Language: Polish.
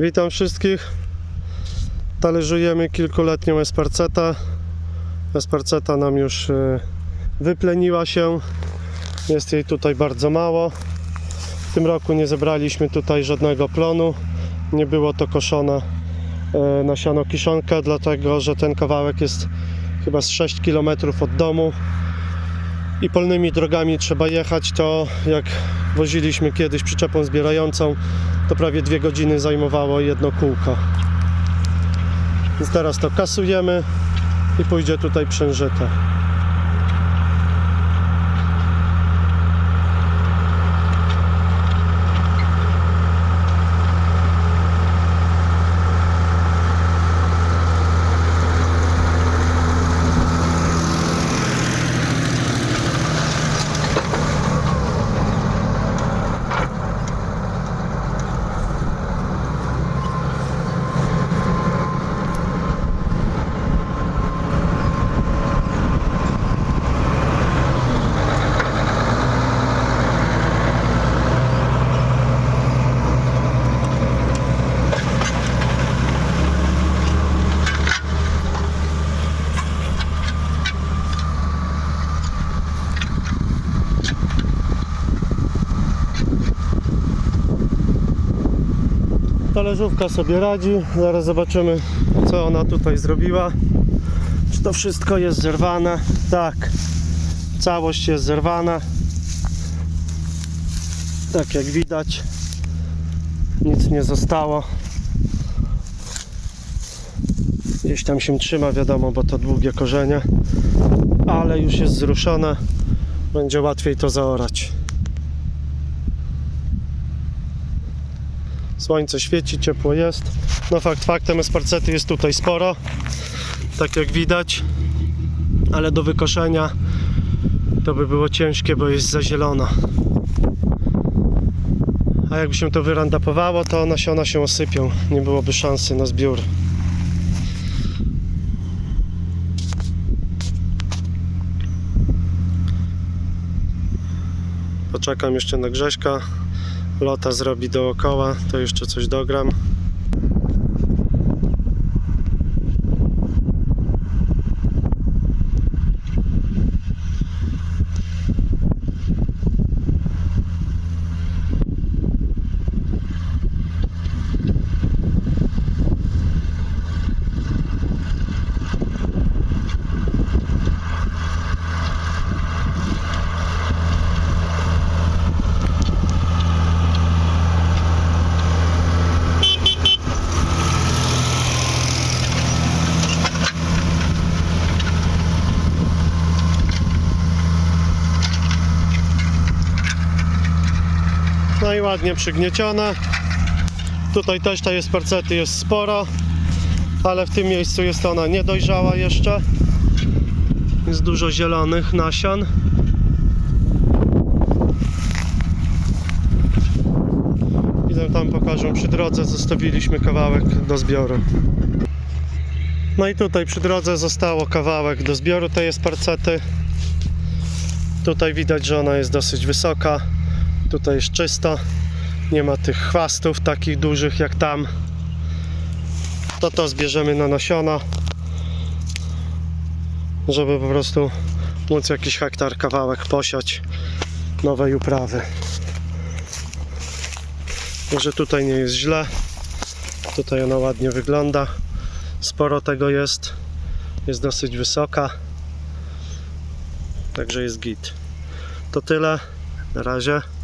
Witam wszystkich. Talerzujemy kilkuletnią Esparcetę. Esparceta nam już e, wypleniła się. Jest jej tutaj bardzo mało. W tym roku nie zebraliśmy tutaj żadnego plonu. Nie było to koszone e, na siano dlatego że ten kawałek jest chyba z 6 km od domu i polnymi drogami trzeba jechać, to jak woziliśmy kiedyś przyczepą zbierającą, to prawie dwie godziny zajmowało jedno kółko. Więc teraz to kasujemy i pójdzie tutaj przężyte. Talerzówka sobie radzi. Zaraz zobaczymy, co ona tutaj zrobiła. Czy to wszystko jest zerwane? Tak, całość jest zerwana. Tak jak widać, nic nie zostało. Gdzieś tam się trzyma, wiadomo, bo to długie korzenie, ale już jest zruszone. Będzie łatwiej to zaorać. Słońce świeci, ciepło jest. No fakt faktem esparcety jest tutaj sporo, tak jak widać, ale do wykoszenia to by było ciężkie, bo jest zazielona. A jakby się to wyrandapowało, to nasiona się osypią. Nie byłoby szansy na zbiór. Poczekam jeszcze na Grześka. Lota zrobi dookoła, to jeszcze coś dogram. No i ładnie przygniecione. Tutaj też tej esparcety jest sporo, ale w tym miejscu jest ona niedojrzała jeszcze. Jest dużo zielonych nasion. Idę tam pokażę przy drodze, zostawiliśmy kawałek do zbioru. No i tutaj przy drodze zostało kawałek do zbioru tej esparcety. Tutaj widać, że ona jest dosyć wysoka. Tutaj jest czysto. Nie ma tych chwastów takich dużych jak tam. To to zbierzemy na nasiona, żeby po prostu móc jakiś hektar kawałek posiać nowej uprawy. Może tutaj nie jest źle. Tutaj ona ładnie wygląda. Sporo tego jest. Jest dosyć wysoka. Także jest git. To tyle. Na razie.